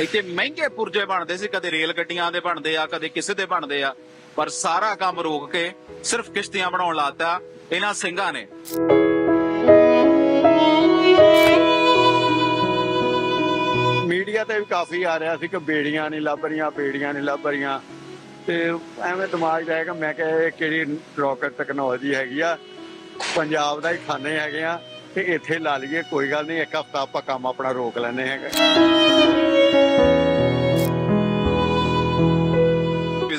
ਇੱਥੇ ਮਹਿੰਗੇ ਪੁਰਜੇ ਬਣਦੇ ਸੀ, ਕਦੇ ਰੇਲ ਗੱਡੀਆਂ ਦੇ ਬਣਦੇ ਆ, ਕਦੇ ਕਿਸੇ ਦੇ ਬਣਦੇ ਆ, ਪਰ ਸਾਰਾ ਕੰਮ ਰੋਕ ਕੇ ਸਿਰਫ ਕਿਸ਼ਤੀਆਂ ਬਣਾਉਣ ਲਾਤਾ ਇਹਨਾਂ ਸਿੰਘਾਂ ਨੇ। ਮੀਡੀਆ ਤੇ ਵੀ ਕਾਫੀ ਆ ਰਿਹਾ ਸੀ ਕਿ ਬੇੜੀਆਂ ਨਹੀਂ ਲੱਭ ਰਹੀਆਂ, ਬੇੜੀਆਂ ਨਹੀਂ ਲੱਭ ਰਹੀਆਂ। ਤੇ ਐਵੇਂ ਦਿਮਾਗ ਜਾਏਗਾ ਮੈਂ ਕਿਹਾ ਇਹ ਕਿਹੜੀ ਰੌਕਟ ਟੈਕਨੋਲੋਜੀ ਹੈਗੀ ਆ, ਪੰਜਾਬ ਦਾ ਹੀ ਖਾਨੇ ਹੈਗੇ ਆ, ਤੇ ਇੱਥੇ ਲਾ ਲਈਏ, ਕੋਈ ਗੱਲ ਨਹੀਂ, ਇੱਕ ਹਫਤਾ ਆਪਾਂ ਕੰਮ ਆਪਣਾ ਰੋਕ ਲੈਨੇ ਹੈਗੇ।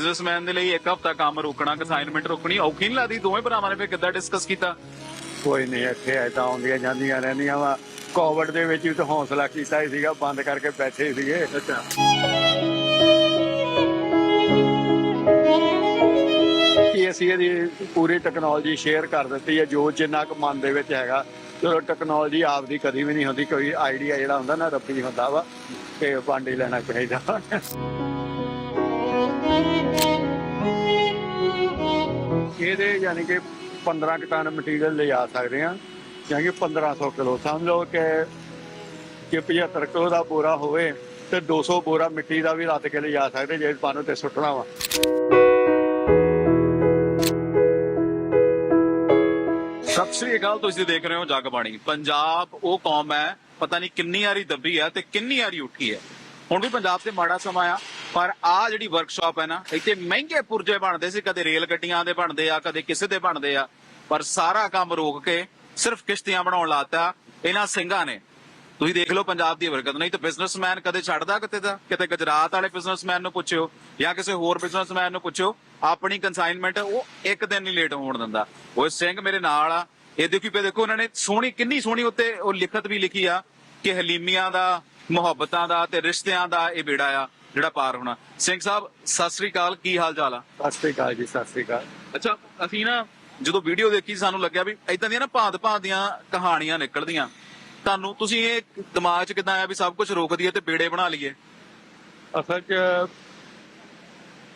ਬਿਜ਼ਨਸਮੈਨ ਦੇ ਲਈ ਇੱਕ ਹਫਤਾ ਕੰਮ ਰੋਕਣਾ ਅਸਾਈਨਮੈਂਟ ਰੋਕਣੀ ਔਖੀ ਨਹੀਂ ਲੱਗਦੀ? ਦੋਵੇਂ ਭਰਾਵਾਂ ਨੇ ਫਿਰ ਕਿੱਦਾਂ ਡਿਸਕਸ ਕੀਤਾ? ਕੋਈ ਨਹੀਂ ਇੱਥੇ ਐਦਾਂ ਆਉਂਦੀਆਂ ਜਾਂਦੀਆਂ ਰਹਿੰਦੀਆਂ ਵਾ। ਕੋਵਿਡ ਦੇ ਵਿੱਚ ਵੀ ਤਾਂ ਹੌਸਲਾ ਕੀਤਾ ਹੀ ਸੀਗਾ ਬੰਦ ਕਰਕੇ ਬੈਠੇ ਸੀਗੇ। ਅੱਛਾ। ਕਿ ਅਸੀਂ ਇਹਦੀ ਪੂਰੀ ਟੈਕਨੋਲੋਜੀ ਸ਼ੇਅਰ ਕਰ ਦਿੱਤੀ ਹੈ? ਜੋ ਜਿੰਨਾ ਕੁ ਮਨ ਦੇ ਵਿੱਚ ਹੈਗਾ ਚਲੋ ਟੈਕਨੋਲੋਜੀ ਆਪਦੀ ਕਦੀ ਵੀ ਨਹੀਂ ਹੁੰਦੀ ਕੋਈ ਆਈਡੀਆ ਜਿਹੜਾ ਹੁੰਦਾ ਨਾ ਰੱਬੀ ਹੁੰਦਾ ਵਾ ਤੇ ਹੀ ਲੈਣਾ ਚਾਹੀਦਾ। ਇਹਦੇ ਯਾਨੀ ਕਿ 15 ਕੁ ਟਨ ਮਟੀਰੀਅਲ ਲਿਜਾ ਸਕਦੇ ਆ ਯਾਨੀ ਕਿ 1500 ਕਿਲੋ। ਸਮਝ ਲਓ ਕਿ ਕਿ 75 ਕਿਲੋ ਦਾ ਬੋਰਾ ਹੋਵੇ ਤੇ 200 ਬੋਰਾ ਮਿੱਟੀ ਦਾ ਵੀ ਰੱਤ ਕੇ ਲਿਜਾ ਸਕਦੇ, ਜੇ ਪਾਣੋ ਤੇ ਸੁੱਟਣਾ ਵਾ। ਸਤਿ ਸ੍ਰੀ ਅਕਾਲ, ਤੁਸੀਂ ਦੇਖ ਰਹੇ ਹੋ ਜਗ ਬਾਣੀ ਪੰਜਾਬ, ਉਹ ਕੌਮ ਹੈ, ਪਤਾ ਨਹੀਂ ਕਿੰਨੀ ਵਾਰੀ ਦੱਬੀ ਹੈ ਤੇ ਕਿੰਨੀ ਵਾਰੀ ਉੱਠੀ ਹੈ। ਹੁਣ ਵੀ ਪੰਜਾਬ ਤੇ ਮਾੜਾ ਸਮਾਂ ਆ। ਪਰ ਆ ਜਿਹੜੀ ਵਰਕਸ਼ਾਪ ਹੈ ਨਾ, ਇੱਥੇ ਮਹਿੰਗੇ ਪੁਰਜੇ ਬਣਦੇ ਸੀ, ਕਦੇ ਰੇਲ ਗੱਡੀਆਂ ਦੇ ਬਣਦੇ ਆ, ਕਦੇ ਕਿਸੇ ਦੇ ਬਣਦੇ ਆ, ਪਰ ਸਾਰਾ ਕੰਮ ਰੋਕ ਕੇ ਸਿਰਫ ਕਿਸ਼ਤੀਆਂ ਬਣਾਉਣ ਲਾਤਾ, ਇਹਨਾਂ ਸਿੰਘਾਂ ਨੇ। ਤੁਸੀਂ ਦੇਖ ਲਓ ਪੰਜਾਬ ਦੀ ਬਰਕਤ ਨਹੀਂ ਤਾਂ ਬਿਜ਼ਨਸਮੈਨ ਕਦੇ ਛੱਡਦਾ ਕਿਤੇ ਦਾ? ਕਿਤੇ ਗੁਜਰਾਤ ਵਾਲੇ ਬਿਜ਼ਨਸਮੈਨ ਨੂੰ ਪੁੱਛਿਓ, ਜਾਂ ਕਿਸੇ ਹੋਰ ਬਿਜ਼ਨਸਮੈਨ ਨੂੰ ਪੁੱਛਿਓ, ਆਪਣੀ ਕਨਸਾਈਨਮੈਂਟ ਉਹ ਇੱਕ ਦਿਨ ਨਹੀਂ ਲੇਟ ਹੋਣ ਦਿੰਦਾ। ਉਹ ਸਿੰਘ ਮੇਰੇ ਨਾਲ ਆ, ਇਹ ਦੇਖੋ ਪੇ ਦੇਖੋ ਉਹਨਾਂ ਨੇ ਸੋਹਣੀ, ਕਿੰਨੀ ਸੋਹਣੀ ਉੱਤੇ ਉਹ ਲਿਖਤ ਵੀ ਲਿਖੀ ਆ, ਕਿ ਹਲੀਮੀਆਂ ਦਾ, ਮੁਹੱਬਤਾਂ ਦਾ ਤੇ ਰਿਸ਼ਤਿਆਂ ਦਾ ਇਹ ਬੇੜਾ ਆ। ਜਿਹੜਾ ਪਾਰ ਹੋਣਾ। ਸਿੰਘ ਸਾਹਿਬ ਸਤਿ ਸ੍ਰੀ ਅਕਾਲ ਕੀ ਹਾਲ ਚਾਲ ਆ? ਸਤਿ ਸ੍ਰੀ ਅਕਾਲ ਜੀ ਸਤਿ ਸ੍ਰੀ ਅਕਾਲ। ਅੱਛਾ ਅਸੀਂ ਨਾ ਜਦੋਂ ਵੀਡੀਓ ਦੇਖੀ ਸਾਨੂੰ ਲੱਗਿਆ ਵੀ ਇਦਾਂ ਦੀਆਂ ਨਾ ਭਾਂਤ ਭਾਂਤ ਦੀਆਂ ਕਹਾਣੀਆਂ ਨਿਕਲਦੀਆਂ। ਤੁਹਾਨੂੰ ਤੁਸੀਂ ਇਹ ਦਿਮਾਗ 'ਚ ਕਿਦਾਂ ਆਇਆ ਵੀ ਸਭ ਕੁਝ ਰੋਕ ਦਈਏ ਤੇ ਬੇੜੇ ਬਣਾ ਲਈਏ? ਅਸਲ 'ਚ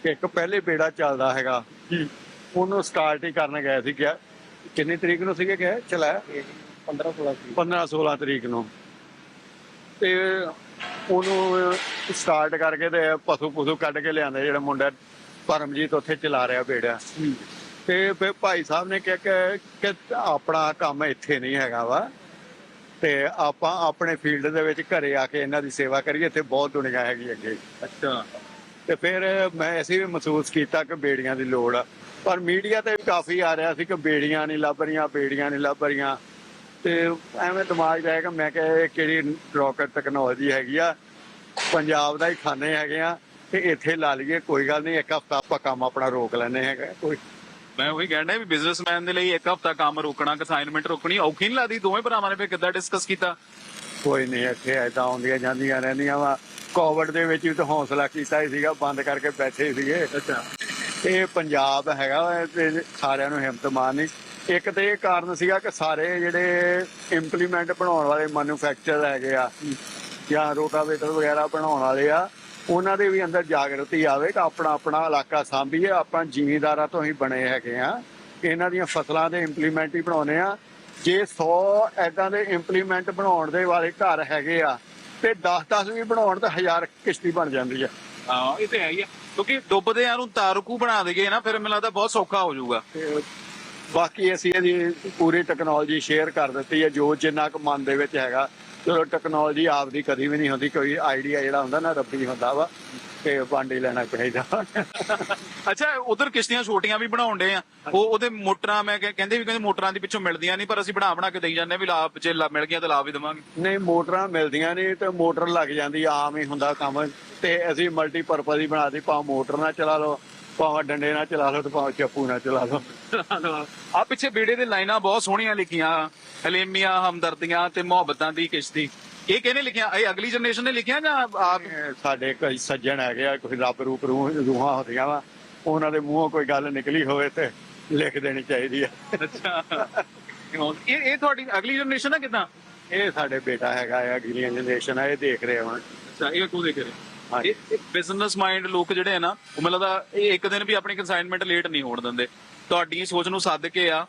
ਇੱਕ ਪਹਿਲੇ ਬੇੜਾ ਚੱਲਦਾ ਹੈਗਾ। ਉਹਨੂੰ ਸਟਾਰਟ ਹੀ ਕਰਨ ਗਏ ਸੀ ਕਿ ਕਿੰਨੀ ਤਰੀਕ ਨੂੰ ਸੀਗੇ ਕਿ ਚਲਾ। 15 16 15 16 ਤਰੀਕ ਨੂੰ। ਤੇ ਉਹਨੂੰ ਸਟਾਰਟ ਕਰਕੇ ਤੇ ਪਸ਼ੂ ਪਸ਼ੂ ਕੱਢ ਕੇ ਲਿਆਂਦੇ ਜਿਹੜਾ ਮੁੰਡਾ ਪਰਮਜੀਤ ਉੱਥੇ ਚਲਾ ਰਿਹਾ ਬੇੜਾ। ਤੇ ਫਿਰ ਭਾਈ ਸਾਹਿਬ ਨੇ ਕਿਹਾ ਕਿ ਕਿ ਆਪਣਾ ਕੰਮ ਇੱਥੇ ਨਹੀਂ ਹੈਗਾ ਵਾ। ਤੇ ਆਪਾਂ ਆਪਣੇ ਫੀਲਡ ਦੇ ਵਿੱਚ ਘਰੇ ਆ ਕੇ ਇਹਨਾਂ ਦੀ ਸੇਵਾ ਕਰੀਏ ਇੱਥੇ ਬਹੁਤ ਦੁਨੀਆ ਹੈਗੀ ਅੱਗੇ। ਅੱਛਾ। ਤੇ ਫਿਰ ਮੈਂ ਅਸੀਂ ਵੀ ਮਹਿਸੂਸ ਕੀਤਾ ਕਿ ਬੇੜੀਆਂ ਦੀ ਲੋੜ ਆ। ਪਰ ਮੀਡੀਆ ਤੇ ਵੀ ਕਾਫੀ ਆ ਰਿਹਾ ਸੀ ਕਿ ਬੇੜੀਆਂ ਨਹੀਂ ਲੱਭ ਰਹੀਆਂ ਬੇੜੀਆਂ ਨਹੀਂ ਲੱਭ ਰਹੀਆਂ। ਤੇ ਐਵੇਂ ਦਿਮਾਗ ਜਾਏਗਾ ਮੈਂ ਕਿਹਾ ਇਹ ਕਿਹੜੀ ਰੌਕਟ ਟੈਕਨੋਲੋਜੀ ਹੈਗੀ ਆ ਪੰਜਾਬ ਦਾ ਹੀ ਖਾਨੇ ਹੈਗੇ ਆ ਤੇ ਇੱਥੇ ਲਾ ਲਈਏ ਕੋਈ ਗੱਲ ਨਹੀਂ ਇੱਕ ਹਫਤਾ ਆਪਾਂ ਕੰਮ ਆਪਣਾ ਰੋਕ ਲੈਨੇ ਹੈਗਾ ਕੋਈ। ਮੈਂ ਉਹੀ ਕਹਿਣਾ ਵੀ ਬਿਜ਼ਨਸਮੈਨ ਦੇ ਲਈ ਇੱਕ ਹਫਤਾ ਕੰਮ ਰੋਕਣਾ ਅਸਾਈਨਮੈਂਟ ਰੋਕਣੀ ਔਖੀ ਨਹੀਂ ਲੱਗਦੀ ਦੋਵੇਂ ਭਰਾਵਾਂ ਨੇ ਫਿਰ ਕਿੱਦਾਂ ਡਿਸਕਸ ਕੀਤਾ? ਕੋਈ ਨਹੀਂ ਇੱਥੇ ਐਦਾਂ ਆਉਂਦੀਆਂ ਜਾਂਦੀਆਂ ਰਹਿੰਦੀਆਂ ਵਾ। ਕੋਵਿਡ ਦੇ ਵਿੱਚ ਵੀ ਤਾਂ ਹੌਸਲਾ ਕੀਤਾ ਹੀ ਸੀਗਾ ਬੰਦ ਕਰਕੇ ਬੈਠੇ ਸੀਗੇ। ਅੱਛਾ। ਇਹ ਪੰਜਾਬ ਹੈਗਾ ਵਾ ਤੇ ਸਾਰਿਆਂ ਨੂੰ ਹਿੰਮਤ ਮਾਰਨੀ। ਇੱਕ ਤੇ ਇਹ ਕਾਰਨ ਸੀਗਾ ਕਿ ਸਾਰੇ ਜਿਹੜੇ ਇੰਪਲੀਮੈਂਟ ਬਣਾਉਣ ਵਾਲੇ ਮੈਨੂਫੈਕਚਰ ਹੈਗੇ ਆ ਜਾਂ ਰੋਟਾਵੇਟਰ ਵਗੈਰਾ ਬਣਾਉਣ ਵਾਲੇ ਆ ਉਹਨਾਂ ਦੇ ਵੀ ਅੰਦਰ ਜਾਗਰਤੀ ਆਵੇ ਕਿ ਆਪਣਾ ਆਪਣਾ ਇਲਾਕਾ ਸਾਂਭੀਏ ਆਪਾਂ ਜ਼ਿਮੀਂਦਾਰਾਂ ਤੋਂ ਹੀ ਬਣੇ ਹੈਗੇ ਆ। ਇਹਨਾਂ ਦੀਆਂ ਫਸਲਾਂ ਦੇ ਇੰਪਲੀਮੈਂਟ ਹੀ ਬਣਾਉਨੇ ਆ। ਜੇ 100 ਐਦਾਂ ਦੇ ਇੰਪਲੀਮੈਂਟ ਬਣਾਉਣ ਦੇ ਵਾਲੇ ਘਰ ਹੈਗੇ ਆ ਤੇ 10-10 ਵੀ ਬਣਾਉਣ ਤਾਂ 1000 ਕਿਸ਼ਤੀ ਬਣ ਜਾਂਦੀ ਆ। ਹਾਂ ਇਹ ਤੇ ਹੈ ਹੀ ਆ। ਕਿਉਂਕਿ ਡੁੱਬਦੇ ਆ ਨੂੰ ਤਾਰਕੂ ਬਣਾ ਦੇਗੇ ਨਾ ਫਿਰ ਮੈਨੂੰ ਲੱਗਦਾ ਬਹੁਤ ਸੌਖਾ ਹੋ ਜਾਊਗਾ। ਬਾਕੀ ਅਸੀਂ ਇਹਦੀ ਪੂਰੀ ਟੈਕਨੋਲੋਜੀ ਸ਼ੇਅਰ ਕਰ ਦਿੱਤੀ ਹੈ ਜੋ ਜਿੰਨਾ ਕੁ ਮਨ ਦੇ ਵਿੱਚ ਹੈਗਾ। ਚਲੋ ਟੈਕਨੋਲੋਜੀ ਆਪਦੀ ਕਦੀ ਵੀ ਨਹੀਂ ਹੁੰਦੀ ਕੋਈ ਆਈਡੀਆ ਜਿਹੜਾ ਹੁੰਦਾ ਨਾ ਰੱਬੀ ਹੁੰਦਾ ਵਾ ਤੇ ਵੰਡ ਹੀ ਲੈਣਾ ਚਾਹੀਦਾ। ਅੱਛਾ ਉਧਰ ਕਿਸ਼ਤੀਆਂ ਛੋਟੀਆਂ ਵੀ ਬਣਾਉਣ ਡੇ ਆ। ਉਹ ਉਹਦੇ ਮੋਟਰਾਂ ਮੈਂ ਕਿਹਾ- ਕਹਿੰਦੇ ਵੀ ਕਹਿੰਦੇ ਮੋਟਰਾਂ ਦੇ ਪਿੱਛੋਂ ਮਿਲਦੀਆਂ ਨਹੀਂ ਪਰ ਅਸੀਂ ਬਣਾ ਬਣਾ ਕੇ ਦੇਈ ਜਾਂਦੇ ਵੀ ਲਾਭ ਜੇ ਮਿਲ ਗਈਆਂ ਤਾਂ ਲਾਭ ਵੀ ਦੇਵਾਂਗੇ। ਨਹੀਂ ਮੋਟਰਾਂ ਮਿਲਦੀਆਂ ਨਹੀਂ ਤੇ ਮੋਟਰ ਲੱਗ ਜਾਂਦੀ ਆਮ ਹੀ ਹੁੰਦਾ ਕੰਮ। ਤੇ ਅਸੀਂ ਮਲਟੀਪਰਪਜ਼ ਹੀ ਬਣਾ ਦਿੱਤੀ ਭਾਵੇਂ ਮੋਟਰ ਨਾਲ ਚਲਾ ਲਓ ਭਾਵੇਂ ਡੰਡੇ ਨਾਲ ਚਲਾ ਲਓ ਤੇ ਭਾਵੇਂ ਚੱਪੂ ਨਾਲ ਚਲਾ ਲਓ। ਆ ਪਿੱਛੇ ਬੇੜੇ ਦੇ ਲਾਈਨਾਂ ਬਹੁਤ ਸੋਹਣੀਆਂ ਲਿਖੀਆਂ ਹਲੇਮੀਆਂ ਹਮਦਰਦੀਆਂ ਤੇ ਮੁਹੱਬਤਾਂ ਦੀ ਕਿਸ਼ਤੀ। ਇਹ ਕਿਹਨੇ ਲਿਖੀਆਂ? ਇਹ ਅਗਲੀ ਜਨਰੇਸ਼ਨ ਨੇ ਲਿਖੀਆਂ ਜਾਂ ਆਪ? ਇਹ ਸਾਡੇ ਕਈ ਸੱਜਣ ਹੈਗੇ ਆ ਕੋਈ ਰੱਬ ਰੂਪ ਰੂਹ ਰੂਹਾਂ ਹੁੰਦੀਆਂ ਵਾ ਉਹਨਾਂ ਦੇ ਮੂੰਹੋਂ ਕੋਈ ਗੱਲ ਨਿਕਲੀ ਹੋਵੇ ਤੇ ਲਿਖ ਦੇਣੀ ਚਾਹੀਦੀ ਆ। ਅੱਛਾ। ਇਹ ਇਹ ਤੁਹਾਡੀ ਅਗਲੀ ਜਨਰੇਸ਼ਨ ਹੈ ਕਿਦਾਂ? ਇਹ ਸਾਡੇ ਬੇਟਾ ਹੈਗਾ ਆ ਅਗਲੀ ਜਨਰੇਸ਼ਨ ਆ ਇਹ ਦੇਖ ਰਹੇ ਹੁਣ। ਅੱਛਾ ਇਹ ਕੋ ਦੇਖ ਰਹੇ। ਇਹ ਬਿਜ਼ਨਸ ਮਾਈਂਡ ਲੋਕ ਜਿਹੜੇ ਆ ਨਾ ਉਹ ਮੈਨੂੰ ਲੱਗਦਾ ਇਹ ਇੱਕ ਦਿਨ ਵੀ ਆਪਣੀ ਕਨਸਾਈਨਮੈਂਟ ਲੇਟ ਨਹੀਂ ਹੋਣ ਦਿੰਦੇ। ਤੁਹਾਡੀ ਸੋਚ ਨੂੰ ਸੱਦ ਕੇ ਆ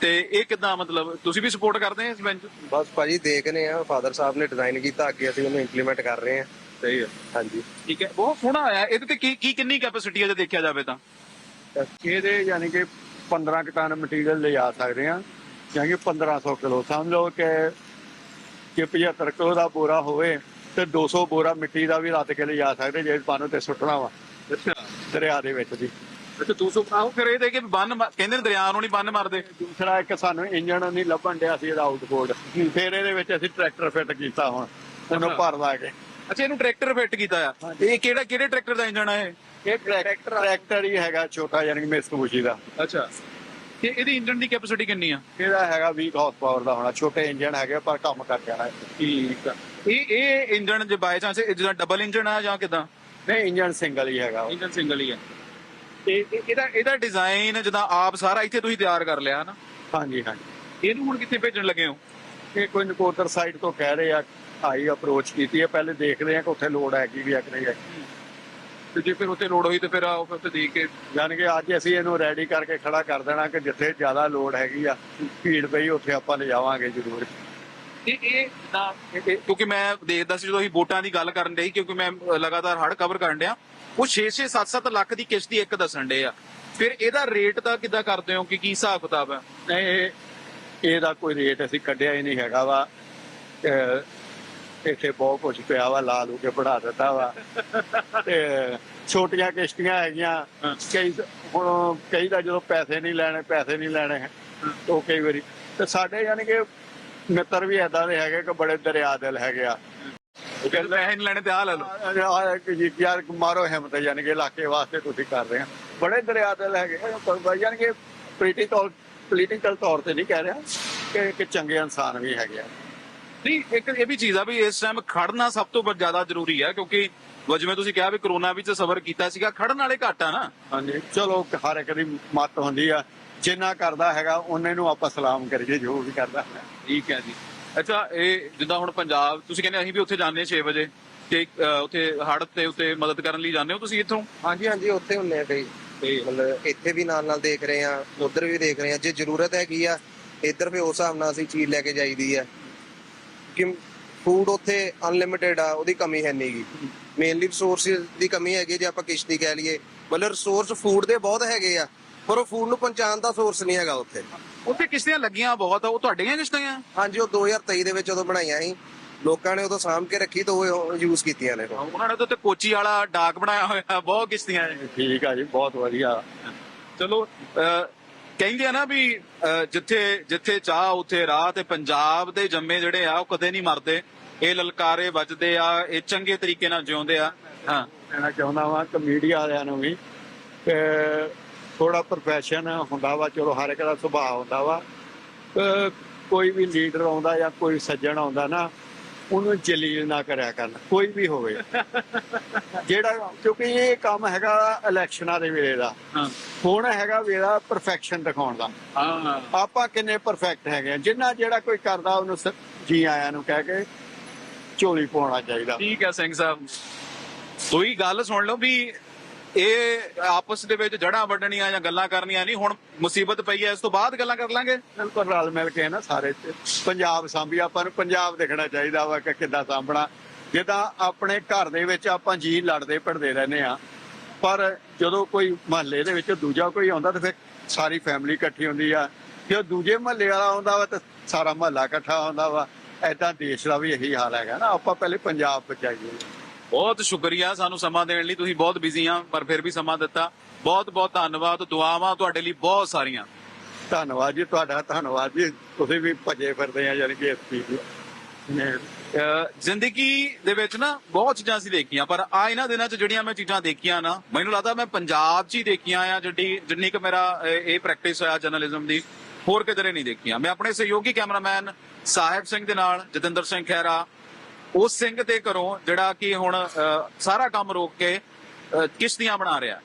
ਤੇ ਇਹ ਕਿਦਾਂ ਮਤਲਬ ਤੁਸੀਂ ਵੀ ਸਪੋਰਟ ਕਰਦੇ ਆ ਇਸ ਬੈਂਚ ਬਸ ਭਾਜੀ ਦੇਖਨੇ ਆ ਫਾਦਰ ਸਾਹਿਬ ਨੇ ਡਿਜ਼ਾਈਨ ਕੀਤਾ ਅੱਗੇ ਅਸੀਂ ਉਹਨੂੰ ਇੰਪਲੀਮੈਂਟ ਕਰ ਰਹੇ ਆ। ਸਹੀ ਹੈ ਹਾਂਜੀ। ਠੀਕ ਹੈ ਬਹੁਤ ਸੋਹਣਾ ਆਇਆ। ਇਹਦੇ ਤੇ ਕੀ ਕੀ ਕਿੰਨੀ ਕੈਪੈਸਿਟੀ ਹੈ ਜੇ ਦੇਖਿਆ ਜਾਵੇ ਤਾਂ? ਇਹਦੇ ਯਾਨੀ ਕਿ 15 ਕੁ ਟਨ ਮਟੀਰੀਅਲ ਲਿਜਾ ਸਕਦੇ ਆ ਯਾਨੀ ਕਿ 1500 ਕਿਲੋ। ਸਮਝ ਲਓ ਕਿ ਕਿ 75 ਕਿਲੋ ਦਾ ਬੋਰਾ ਹੋਵੇ ਤੇ 200 ਬੋਰਾ ਮਿੱਟੀ ਦਾ ਵੀ ਰੱਤ ਕੇ ਲਿਜਾ ਸਕਦੇ ਜੇ ਪਾਣੋ ਤੇ ਸੁੱਟਣਾ ਵਾ। ਅੱਛਾ। ਦਰਿਆ ਦੇ ਵਿੱਚ ਦੀ ਅੱਛਾ 200 ਆਹੋ ਫਿਰ ਇਹ ਦੇ ਕਿ ਬੰਨ ਮਾ- ਕਹਿੰਦੇ ਨੇ ਦਰਿਆ ਨੂੰ ਨਹੀਂ ਬੰਨ ਮਾਰਦੇ। ਦੂਸਰਾ ਇੱਕ ਸਾਨੂੰ ਇੰਜਣ ਨਹੀਂ ਲੱਭਣ ਡਿਆ ਸੀ ਇਹਦਾ ਆਊਟਬੋਰਡ ਫਿਰ ਇਹਦੇ ਵਿੱਚ ਅਸੀਂ ਟਰੈਕਟਰ ਫਿੱਟ ਕੀਤਾ ਹੁਣ ਉਹਨੂੰ। ਭਰ ਲਾ ਕੇ। ਅੱਛਾ ਇਹਨੂੰ ਟਰੈਕਟਰ ਫਿੱਟ ਕੀਤਾ ਆ। ਇਹ ਕਿਹੜਾ ਕਿਹੜੇ ਟਰੈਕਟਰ ਦਾ ਇੰਜਨ ਆ ਇਹ? ਇਹ ਟਰੈਕਟਰ ਟਰੈਕਟਰ ਹੀ ਹੈਗਾ ਛੋਟਾ ਯਾਨੀ ਕਿ ਦਾ। ਅੱਛਾ। ਤੇ ਇਹਦੀ ਇੰਜਨ ਦੀ ਕੈਪੈਸਿਟੀ ਕਿੰਨੀ ਆ? ਇਹਦਾ ਹੈਗਾ 20 ਹਾਰਸ ਪਾਵਰ ਦਾ ਹੋਣਾ ਛੋਟੇ ਇੰਜਣ ਹੈਗੇ ਪਰ ਕੰਮ ਕਰ ਜਾਣਾ ਹੈ। ਠੀਕ ਆ। ਇਹ ਇਹ ਇੰਜਨ ਜੇ ਬਾਈ ਚਾਂਸ ਜਿਹਦਾ ਡਬਲ ਇੰਜਨ ਆ ਜਾਂ ਕਿਦਾਂ? ਨਹੀਂ ਇੰਜਣ ਸਿੰਗਲ ਹੀ ਹੈਗਾ ਉਹ। ਇੰਜਨ ਸਿੰਗਲ ਹੀ ਆ। ਤੇ ਇਹ- ਇਹਦਾ ਇਹਦਾ ਡਿਜ਼ਾਈਨ ਜਿੱਦਾਂ ਆਪ ਸਾਰਾ ਇੱਥੇ ਤੁਸੀਂ ਤਿਆਰ ਕਰ ਲਿਆ ਨਾ? ਹਾਂਜੀ ਹਾਂਜੀ। ਇਹਨੂੰ ਹੁਣ ਕਿੱਥੇ ਭੇਜਣ ਲੱਗੇ ਹੋ? ਇਹ ਕੋਈ ਨਕੋਦਰ ਸਾਈਡ ਤੋਂ ਕਹਿ ਰਹੇ ਆ ਆਈ ਅਪਰੋਚ ਕੀਤੀ ਹੈ ਪਹਿਲੇ ਦੇਖਦੇ ਆ ਕਿ ਉੱਥੇ ਲੋਡ ਹੈਗੀ ਵੀ ਆ ਕਿ ਨਹੀਂ ਹੈਗੀ। ਤੇ ਜੇ ਫਿਰ ਉੱਥੇ ਲੋਡ ਹੋਈ ਤੇ ਫਿਰ ਆਓ ਫਿਰ ਉੱਥੇ ਦੇਖ ਕੇ ਯਾਨੀ ਕਿ ਅੱਜ ਅਸੀਂ ਇਹਨੂੰ ਰੈਡੀ ਕਰਕੇ ਖੜਾ ਕਰ ਦੇਣਾ ਕਿ ਜਿੱਥੇ ਜ਼ਿਆਦਾ ਲੋਡ ਹੈਗੀ ਆ ਭੀੜ ਪਈ ਉੱਥੇ ਆਪਾਂ ਲਿਜਾਵਾਂਗੇ ਜ਼ਰੂਰ। ਇਹ ਨਾ ਕਿਉਂਕਿ ਮੈਂ ਦੇਖਦਾ ਸੀ ਜਦੋਂ ਅਸੀਂ ਵੋਟਾਂ ਦੀ ਗੱਲ ਕਰਨ ਡਈ ਕਿਉਂਕਿ ਮੈਂ ਲਗਾਤਾਰ ਹੜ ਕਵਰ ਕਰਨ ਡਿਆ ਉਹ 6-6 7-7 ਲੱਖ ਦੀ ਕਿਸ਼ਤੀ ਇੱਕ ਦੱਸਣ ਡੇ ਆ। ਫਿਰ ਇਹਦਾ ਰੇਟ ਤਾਂ ਕਿੱਦਾਂ ਕਰਦੇ ਹੋ ਕਿ ਕੀ ਹਿਸਾਬ ਕਿਤਾਬ ਹੈ ਨਹੀਂ ਇਹ ਇਹਦਾ ਕੋਈ ਰੇਟ ਅਸੀਂ ਕੱਢਿਆ ਹੀ ਨਹੀਂ ਹੈਗਾ ਵਾ। ਇੱਥੇ ਬਹੁਤ ਕੁਝ ਪਿਆ ਵਾ ਲਾ ਲੂ ਕੇ ਪੜਾ ਦਿੱਤਾ ਵਾ। ਤੇ ਛੋਟੀਆਂ ਕਿਸ਼ਤੀਆਂ ਹੈਗੀਆਂ। ਕਈ ਹੁਣ ਕਈ ਦਾ ਜਦੋਂ ਪੈਸੇ ਨਹੀਂ ਲੈਣੇ ਪੈਸੇ ਨਹੀਂ ਲੈਣੇ ਉਹ ਕਈ ਵਾਰੀ ਤੇ ਸਾਡੇ ਯਾਨੀ ਕਿ ਮਿੱਤਰ ਵੀ ਏਦਾਂ ਦੇ ਹੈਗੇ ਕਿ ਬੜੇ ਦਰਿਆ ਦਿਲ ਹੈਗੇ ਆ। ਉਹ ਕਹਿੰਦੇ ਪੈਸੇ ਨਹੀਂ ਲੈਣੇ ਤੇ ਆ ਲੈ ਲਓ। ਆ ਕਿ ਜੀ ਯਾਰ ਮਾਰੋ ਹਿੰਮਤ ਯਾਨੀ ਕਿ ਇਲਾਕੇ ਵਾਸਤੇ ਤੁਸੀਂ ਕਰ ਰਹੇ ਆ। ਬੜੇ ਦਰਿਆ ਦਿਲ ਹੈਗੇ ਯਾਨੀ ਕਿ ਪੋਲੀਟੀਕਲ ਪੋਲੀਟੀਕਲ ਤੌਰ ਤੇ ਨਹੀਂ ਕਹਿ ਰਿਹਾ ਕਿ ਕਿ ਚੰਗੇ ਇਨਸਾਨ ਵੀ ਹੈਗੇ ਆ। ਨਹੀਂ ਇੱਕ ਇਹ ਵੀ ਚੀਜ਼ ਆ ਵੀ ਇਸ ਟਾਈਮ ਖੜਨਾ ਸਭ ਤੋਂ ਜ਼ਿਆਦਾ ਜ਼ਰੂਰੀ ਹੈ ਕਿਉਂਕਿ ਜਿਵੇਂ ਤੁਸੀਂ ਕਿਹਾ ਵੀ ਕਰੋਨਾ ਵਿੱਚ ਸਬਰ ਕੀਤਾ ਸੀਗਾ ਖੜਨ ਵਾਲੇ ਘੱਟ ਆ ਨਾ। ਹਾਂਜੀ ਚਲੋ ਹਰ ਇੱਕ ਦੀ ਮਤ ਹੁੰਦੀ ਆ ਜਿੰਨਾ ਕਰਦਾ ਹੈਗਾ ਉਹਨੇ ਨੂੰ ਆਪਾਂ ਸਲਾਮ ਕਰੀਏ ਜੋ ਵੀ ਕਰਦਾ ਹੈ ਠੀਕ ਹੈ ਜੀ। ਅੱਛਾ ਇਹ ਜਿੱਦਾਂ ਹੁਣ ਪੰਜਾਬ ਤੁਸੀਂ ਕਹਿੰਦੇ ਅਸੀਂ ਵੀ ਉੱਥੇ ਜਾਂਦੇ ਹਾਂ 6 ਵਜੇ ਤੇ ਅ, ਉੱਥੇ ਹੜ੍ਹ ਤੇ ਉੱਤੇ ਮਦਦ ਕਰਨ ਲਈ ਜਾਂਦੇ ਹੋ ਤੁਸੀਂ ਇੱਥੋਂ? ਹਾਂਜੀ ਹਾਂਜੀ ਉੱਥੇ ਹੁੰਨੇ ਆ ਕਈ। ਤੇ ਮਤਲਬ ਇੱਥੇ ਵੀ ਨਾਲ ਨਾਲ ਦੇਖ ਰਹੇ ਆ ਉਧਰ ਵੀ ਦੇਖ ਰਹੇ ਆ ਜੇ ਜ਼ਰੂਰਤ ਹੈਗੀ ਆ ਇੱਧਰ ਵੀ ਉਸ ਹਿਸਾਬ ਨਾਲ ਅਸੀਂ ਚੀਜ਼ ਲੈ ਕੇ ਜਾਈਦੀ ਆ। ਕਿ ਫੂਡ ਉੱਥੇ ਅਨਲਿਮਿਟਿਡ ਆ ਉਹਦੀ ਕਮੀ ਹੈ ਨਹੀਂਗੀ ਮੇਨਲੀ ਰਿਸੋਰਸਿਸ ਦੀ ਕਮੀ ਹੈਗੀ ਜੇ ਆਪਾਂ ਕਿਸ਼ਤੀ ਕਹਿ ਲਈਏ। ਮਤਲਬ ਰਿਸੋਰਸ ਫੂਡ ਦੇ ਬਹੁਤ ਹੈਗੇ ਆ ਪਰ ਉਹ ਫੂਡ ਨੂੰ ਪਹੁੰਚਾਉਣ ਦਾ ਸੋਰਸ ਨਹੀਂ ਹੈਗਾ ਉੱਥੇ। ਉੱਥੇ ਕਿਸ਼ਤੀਆਂ ਲੱਗੀਆਂ ਬਹੁਤ ਆ ਉਹ ਤੁਹਾਡੀਆਂ ਕਿਸ਼ਤੀਆਂ? ਹਾਂਜੀ ਉਹ 2023 ਦੇ ਵਿੱਚ ਉਦੋਂ ਬਣਾਈਆਂ ਸੀ। ਲੋਕਾਂ ਨੇ ਉਦੋਂ ਸਾਂਭ ਕੇ ਰੱਖੀ ਤਾਂ ਉਹ ਯੂਜ਼ ਕੀਤੀਆਂ ਨੇ। ਉਹ। ਉਹਨਾਂ ਨੇ ਤਾਂ ਉੱਤੇ ਕੋਚੀ ਵਾਲਾ ਡਾਕ ਬਣਾਇਆ ਹੋਇਆ ਬਹੁਤ ਕਿਸ਼ਤੀਆਂ ਠੀਕ ਆ ਜੀ ਬਹੁਤ ਵਧੀਆ। ਚਲੋ ਕਹਿੰਦੇ ਆ ਨਾ ਵੀ ਅਹ, ਜਿੱਥੇ ਜਿੱਥੇ ਚਾਹ ਉੱਥੇ ਰਾਹ ਤੇ ਪੰਜਾਬ ਦੇ ਜੰਮੇ ਜਿਹੜੇ ਆ ਉਹ ਕਦੇ ਨਹੀਂ ਮਰਦੇ। ਇਹ ਲਲਕਾਰੇ ਵੱਜਦੇ ਆ ਇਹ ਚੰਗੇ ਤਰੀਕੇ ਨਾਲ ਜਿਉਂਦੇ ਆ। ਹਾਂ। ਕਹਿਣਾ ਚਾਹੁੰਦਾ ਵਾਂ ਕਿ ਮੀਡੀਆ ਵਾਲਿਆਂ ਨੂੰ ਵੀ ਕਿ ਥੋੜਾ ਪ੍ਰੋਫੈਸ਼ਨ ਹੁੰਦਾ ਵਾ ਚਲੋ ਹਰ ਇੱਕ ਦਾ ਸੁਭਾਅ ਹੁੰਦਾ ਵਾ। ਕਿ ਕੋਈ ਵੀ ਲੀਡਰ ਆਉਂਦਾ ਜਾਂ ਕੋਈ ਸੱਜਣ ਆਉਂਦਾ ਨਾ ਉਹਨੂੰ ਜਲੀਲ ਨਾ ਕਰਿਆ ਕਰਨ ਕੋਈ ਵੀ ਹੋਵੇ। ਜਿਹੜਾ ਕਿਉਂਕਿ ਇਹ ਕੰਮ ਹੈਗਾ ਇਲੈਕਸ਼ਨਾਂ ਦੇ ਵੇਲੇ ਦਾ। ਹੁਣ ਹੈਗਾ ਵੇਲਾ ਪਰਫੈਕਸ਼ਨ ਦਿਖਾਉਣ ਦਾ। ਹਾਂ ਆਪਾਂ ਕਿੰਨੇ ਪਰਫੈਕਟ ਹੈਗੇ ਆ। ਜਿੰਨਾ ਜਿਹੜਾ ਕੋਈ ਕਰਦਾ ਉਹਨੂੰ ਜੀ ਆਇਆਂ ਨੂੰ ਕਹਿ ਕੇ ਝੋਲੀ ਪਾਉਣਾ ਚਾਹੀਦਾ। ਠੀਕ ਹੈ ਸਿੰਘ ਸਾਹਿਬ। ਕੋਈ ਗੱਲ ਸੁਣ ਲਓ ਵੀ ਇਹ ਆਪਸ ਦੇ ਵਿੱਚ ਜੜਾਂ ਵੱਢਣੀਆਂ ਜਾਂ ਗੱਲਾਂ ਕਰਨੀਆਂ ਨਹੀਂ, ਹੁਣ ਮੁਸੀਬਤ ਪਈ ਹੈ, ਇਸ ਤੋਂ ਬਾਅਦ ਗੱਲਾਂ ਕਰ ਲਾਂਗੇ? ਬਿਲਕੁਲ ਰਲ ਮਿਲ ਕੇ ਨਾ ਸਾਰੇ ਪੰਜਾਬ ਸਾਂਭੀ ਆਪਾਂ ਨੂੰ, ਪੰਜਾਬ ਦੇਖਣਾ ਚਾਹੀਦਾ ਵਾ ਕਿ ਕਿੱਦਾਂ ਸਾਂਭਣਾ। ਜਿੱਦਾਂ ਆਪਣੇ ਘਰ ਦੇ ਵਿੱਚ ਆਪਾਂ ਜੀ ਲੜਦੇ ਭਿੜਦੇ ਰਹਿੰਦੇ ਆ ਪਰ ਜਦੋਂ ਕੋਈ ਮਹੱਲੇ ਦੇ ਵਿੱਚ ਦੂਜਾ ਕੋਈ ਆਉਂਦਾ ਤਾਂ ਫਿਰ ਸਾਰੀ ਫੈਮਿਲੀ ਇਕੱਠੀ ਹੁੰਦੀ ਆ। ਜੇ ਦੂਜੇ ਮਹੱਲੇ ਵਾਲਾ ਆਉਂਦਾ ਵਾ ਤਾਂ ਸਾਰਾ ਮਹੱਲਾ ਇਕੱਠਾ ਹੁੰਦਾ ਵਾ। ਐਦਾਂ ਦੇਸ਼ ਦਾ ਵੀ ਇਹੀ ਹਾਲ ਹੈਗਾ ਨਾ, ਆਪਾਂ ਪਹਿਲੇ ਪੰਜਾਬ ਬਚਾਈਏ ਬਹੁਤ ਸ਼ੁਕਰੀਆ ਸਾਨੂੰ ਸਮਾਂ ਦੇਣ ਲਈ। ਤੁਸੀਂ ਬਹੁਤ ਬਿਜ਼ੀ ਆ ਪਰ ਫਿਰ ਵੀ ਸਮਾਂ ਦਿੱਤਾ। ਬਹੁਤ ਬਹੁਤ ਧੰਨਵਾਦ ਦੁਆਵਾਂ ਤੁਹਾਡੇ ਲਈ ਬਹੁਤ ਸਾਰੀਆਂ। ਧੰਨਵਾਦ ਜੀ ਤੁਹਾਡਾ ਧੰਨਵਾਦ ਜੀ। ਤੁਸੀਂ ਵੀ ਭੱਜੇ ਫਿਰਦੇ ਆ ਯਾਨੀ ਕਿ ਇਸ ਚੀਜ਼ ਨੇ। ਜ਼ਿੰਦਗੀ ਦੇ ਵਿੱਚ ਨਾ ਬਹੁਤ ਚੀਜ਼ਾਂ ਅਸੀਂ ਦੇਖੀਆਂ ਪਰ ਆ ਇਹਨਾਂ ਦਿਨਾਂ 'ਚ ਜਿਹੜੀਆਂ ਮੈਂ ਚੀਜ਼ਾਂ ਦੇਖੀਆਂ ਨਾ ਮੈਨੂੰ ਲੱਗਦਾ ਮੈਂ ਪੰਜਾਬ 'ਚ ਹੀ ਦੇਖੀਆਂ ਆ ਜਿੱਡੀ ਜਿੰਨੀ ਕੁ ਮੇਰਾ ਇਹ ਪ੍ਰੈਕਟਿਸ ਹੋਇਆ ਜਰਨਲਿਜ਼ਮ ਦੀ ਹੋਰ ਕਿਧਰੇ ਨਹੀਂ ਦੇਖੀਆਂ। ਮੈਂ ਆਪਣੇ ਸਹਿਯੋਗੀ ਕੈਮਰਾਮੈਨ ਸਾਹਿਬ ਸਿੰਘ ਦੇ ਨਾਲ ਜਤਿੰਦਰ ਸਿੰਘ ਖਹਿਰਾ ਉਸ ਸਿੰਘ ਦੇ ਘਰੋਂ ਜਿਹੜਾ ਕਿ ਹੁਣ ਅਹ, ਸਾਰਾ ਕੰਮ ਰੋਕ ਕੇ ਕਿਸ਼ਤੀਆਂ ਬਣਾ ਰਿਹਾ।